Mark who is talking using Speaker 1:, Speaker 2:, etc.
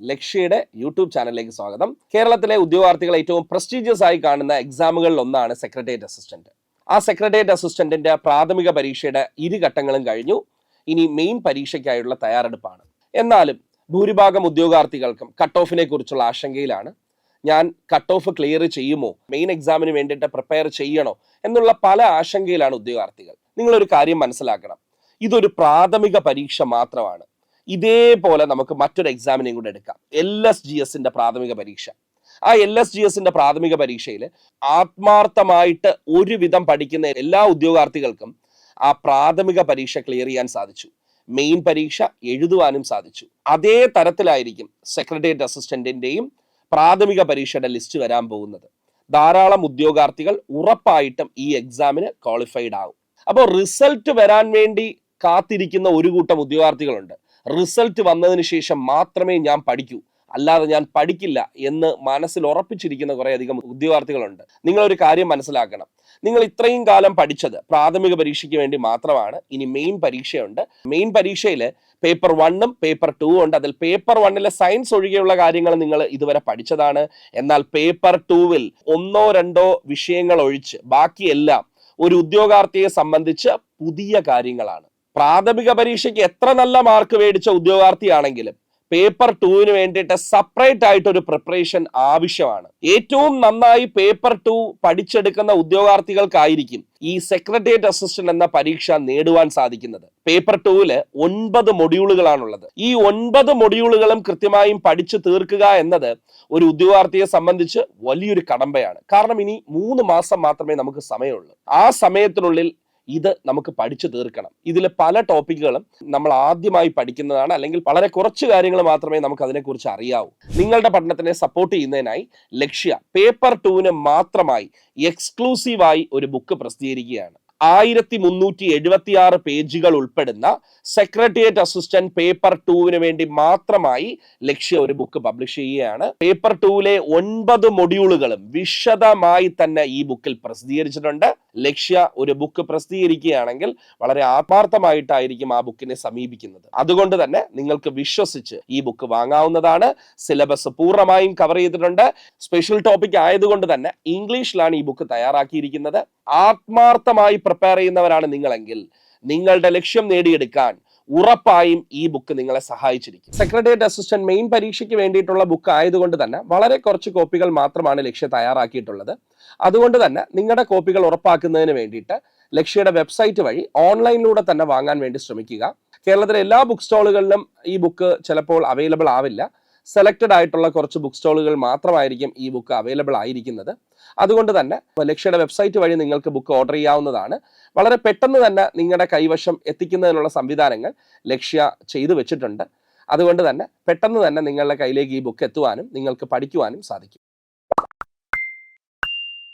Speaker 1: ലക്ഷ്യയുടെ YouTube ചാനലിലേക്ക് സ്വാഗതം. കേരളത്തിലെ ഉദ്യോഗാർത്ഥികൾ ഏറ്റവും പ്രസ്റ്റീജിയസ് ആയി കാണുന്ന എക്സാമുകളിൽ ഒന്നാണ് സെക്രട്ടേറിയറ്റ് അസിസ്റ്റന്റ് ആ സെക്രട്ടേറിയറ്റ് അസിസ്റ്റന്റിന്റെ പ്രാഥമിക പരീക്ഷയുടെ ഇരു ഘട്ടങ്ങളും കഴിഞ്ഞു. ഇനി മെയിൻ പരീക്ഷയ്ക്കായുള്ള തയ്യാറെടുപ്പാണ്. എന്നാലും ഭൂരിഭാഗം ഉദ്യോഗാർത്ഥികൾക്കും കട്ട് ഓഫിനെ കുറിച്ചുള്ള ആശങ്കയിലാണ്. ഞാൻ കട്ട് ഓഫ് ക്ലിയർ ചെയ്യുമോ? മെയിൻ എക്സാമിന് വേണ്ടിയിട്ട് പ്രിപ്പയർ ചെയ്യണോ? എന്നുള്ള പല ആശങ്കയിലാണ് ഉദ്യോഗാർത്ഥികൾ. നിങ്ങളൊരു കാര്യം മനസ്സിലാക്കണം. ഇതൊരു പ്രാഥമിക പരീക്ഷ മാത്രമാണ്. ഇതേപോലെ നമുക്ക് മറ്റൊരു എക്സാമിനെയും കൂടെ എടുക്കാം. എൽ എസ് ജി എസിന്റെ പ്രാഥമിക പരീക്ഷ. ആ എൽ എസ് ജി എസിന്റെ പ്രാഥമിക പരീക്ഷയിൽ ആത്മാർത്ഥമായിട്ട് ഒരുവിധം പഠിക്കുന്ന എല്ലാ ഉദ്യോഗാർത്ഥികൾക്കും ആ പ്രാഥമിക പരീക്ഷ ക്ലിയർ ചെയ്യാൻ സാധിച്ചു. മെയിൻ പരീക്ഷ എഴുതുവാനും സാധിച്ചു. അതേ തരത്തിലായിരിക്കും സെക്രട്ടേറിയറ്റ് അസിസ്റ്റന്റിന്റെയും പ്രാഥമിക പരീക്ഷയുടെ ലിസ്റ്റ് വരാൻ പോകുന്നത്. ധാരാളം ഉദ്യോഗാർത്ഥികൾ ഉറപ്പായിട്ടും ഈ എക്സാമിന് ക്വാളിഫൈഡ് ആകും അപ്പോൾ റിസൾട്ട് വരാൻ വേണ്ടി കാത്തിരിക്കുന്ന ഒരു കൂട്ടം ഉദ്യോഗാർത്ഥികളുണ്ട്. റിസൾട്ട് വന്നതിന് ശേഷം മാത്രമേ ഞാൻ പഠിക്കൂ. അല്ലാതെ ഞാൻ പഠിക്കില്ല എന്ന് മനസ്സിൽ ഉറപ്പിച്ചിരിക്കുന്ന കുറേയധികം ഉദ്യോഗാർത്ഥികളുണ്ട്. നിങ്ങളൊരു കാര്യം മനസ്സിലാക്കണം. നിങ്ങൾ ഇത്രയും കാലം പഠിച്ചത് പ്രാഥമിക പരീക്ഷയ്ക്ക് വേണ്ടി മാത്രമാണ്. ഇനി മെയിൻ പരീക്ഷയുണ്ട്. മെയിൻ പരീക്ഷയിൽ പേപ്പർ വണ്ണും പേപ്പർ ടൂ ഉണ്ട്. അതിൽ പേപ്പർ വണ്ണിലെ സയൻസ് ഒഴികെയുള്ള കാര്യങ്ങൾ നിങ്ങൾ ഇതുവരെ പഠിച്ചതാണ്. എന്നാൽ പേപ്പർ ടൂവിൽ ഒന്നോ രണ്ടോ വിഷയങ്ങൾ ഒഴിച്ച് ബാക്കിയെല്ലാം ഒരു ഉദ്യോഗാർത്ഥിയെ സംബന്ധിച്ച് പുതിയ കാര്യങ്ങളാണ്. പ്രാഥമിക പരീക്ഷയ്ക്ക് എത്ര നല്ല മാർക്ക് മേടിച്ച ഉദ്യോഗാർത്ഥിയാണെങ്കിലും പേപ്പർ ടൂവിന് വേണ്ടിയിട്ട് സെപ്പറേറ്റ് ആയിട്ട് ഒരു പ്രിപ്പറേഷൻ ആവശ്യമാണ്. ഏറ്റവും നന്നായി പേപ്പർ ടു പഠിച്ചെടുക്കുന്ന ഉദ്യോഗാർത്ഥികൾക്കായിരിക്കും ഈ സെക്രട്ടേറിയറ്റ് അസിസ്റ്റന്റ് എന്ന പരീക്ഷ നേടുവാൻ സാധിക്കുന്നത്. പേപ്പർ ടൂവിൽ ഒൻപത് മൊഡ്യൂളുകളാണുള്ളത്. ഈ ഒൻപത് മൊഡ്യൂളുകളും കൃത്യമായും പഠിച്ചു തീർക്കുക എന്നത് ഒരു ഉദ്യോഗാർത്ഥിയെ സംബന്ധിച്ച് വലിയൊരു കടമ്പയാണ്. കാരണം ഇനി മൂന്ന് മാസം മാത്രമേ നമുക്ക് സമയമുള്ളൂ. ആ സമയത്തിനുള്ളിൽ ഇത് നമുക്ക് പഠിച്ചു തീർക്കണം. ഇതിലെ പല ടോപ്പിക്കുകളും നമ്മൾ ആദ്യമായി പഠിക്കുന്നതാണ്. അല്ലെങ്കിൽ വളരെ കുറച്ച് കാര്യങ്ങൾ മാത്രമേ നമുക്ക് അതിനെക്കുറിച്ച് അറിയാവൂ. നിങ്ങളുടെ പഠനത്തിനെ സപ്പോർട്ട് ചെയ്യുന്നതിനായി ലക്ഷ്യ പേപ്പർ ടൂവിന് മാത്രമായി എക്സ്ക്ലൂസീവായി ഒരു ബുക്ക് പ്രസിദ്ധീകരിക്കുകയാണ്. ആയിരത്തി മുന്നൂറ്റി എഴുപത്തി ആറ് പേജുകൾ ഉൾപ്പെടുന്ന സെക്രട്ടേറിയറ്റ് അസിസ്റ്റന്റ് പേപ്പർ ടൂവിന് വേണ്ടി മാത്രമായി ലക്ഷ്യ ഒരു ബുക്ക് പബ്ലിഷ് ചെയ്യുകയാണ്. പേപ്പർ ടൂവിലെ ഒൻപത് മൊഡ്യൂളുകളും വിശദമായി തന്നെ ഈ ബുക്കിൽ പ്രസിദ്ധീകരിച്ചിട്ടുണ്ട്. ലക്ഷ്യ ഒരു ബുക്ക് പ്രസിദ്ധീകരിക്കുകയാണെങ്കിൽ വളരെ ആത്മാർത്ഥമായിട്ടായിരിക്കും ആ ബുക്കിനെ സമീപിക്കുന്നത്. അതുകൊണ്ട് തന്നെ നിങ്ങൾക്ക് വിശ്വസിച്ച് ഈ ബുക്ക് വാങ്ങാവുന്നതാണ്. സിലബസ് പൂർണമായും കവർ ചെയ്തിട്ടുണ്ട്. സ്പെഷ്യൽ ടോപ്പിക് ആയതുകൊണ്ട് തന്നെ ഇംഗ്ലീഷിലാണ് ഈ ബുക്ക് തയ്യാറാക്കിയിരിക്കുന്നത്. ആത്മാർത്ഥമായി പ്രിപ്പയർ ചെയ്യുന്നവരാണ് നിങ്ങളെങ്കിൽ നിങ്ങളുടെ ലക്ഷ്യം നേടിയെടുക്കാൻ ഉറപ്പായും ഈ ബുക്ക് നിങ്ങളെ സഹായിച്ചിരിക്കും. സെക്രട്ടേറിയറ്റ് അസിസ്റ്റന്റ് മെയിൻ പരീക്ഷയ്ക്ക് വേണ്ടിയിട്ടുള്ള ബുക്ക് ആയതുകൊണ്ട് തന്നെ വളരെ കുറച്ച് കോപ്പികൾ മാത്രമാണ് ലക്ഷ്യ തയ്യാറാക്കിയിട്ടുള്ളത്. അതുകൊണ്ട് തന്നെ നിങ്ങളുടെ കോപ്പികൾ ഉറപ്പാക്കുന്നതിന് വേണ്ടിയിട്ട് ലക്ഷ്യയുടെ വെബ്സൈറ്റ് വഴി ഓൺലൈനിലൂടെ തന്നെ വാങ്ങാൻ വേണ്ടി ശ്രമിക്കുക. കേരളത്തിലെ എല്ലാ ബുക്ക് സ്റ്റോളുകളിലും ഈ ബുക്ക് ചിലപ്പോൾ അവൈലബിൾ ആവില്ല. സെലക്റ്റഡ് ആയിട്ടുള്ള കുറച്ച് ബുക്ക് സ്റ്റോളുകൾ മാത്രമായിരിക്കും ഈ ബുക്ക് അവൈലബിൾ ആയിരിക്കുന്നത്. അതുകൊണ്ട് തന്നെ ലക്ഷ്യയുടെ വെബ്സൈറ്റ് വഴി നിങ്ങൾക്ക് ബുക്ക് ഓർഡർ ചെയ്യാവുന്നതാണ്. വളരെ പെട്ടെന്ന് തന്നെ നിങ്ങളുടെ കൈവശം എത്തിക്കുന്നതിനുള്ള സംവിധാനങ്ങൾ ലക്ഷ്യ ചെയ്തു വെച്ചിട്ടുണ്ട്. അതുകൊണ്ട് തന്നെ പെട്ടെന്ന് തന്നെ നിങ്ങളുടെ കയ്യിലേക്ക് ഈ ബുക്ക് എത്തുവാനും നിങ്ങൾക്ക് പഠിക്കുവാനും സാധിക്കും.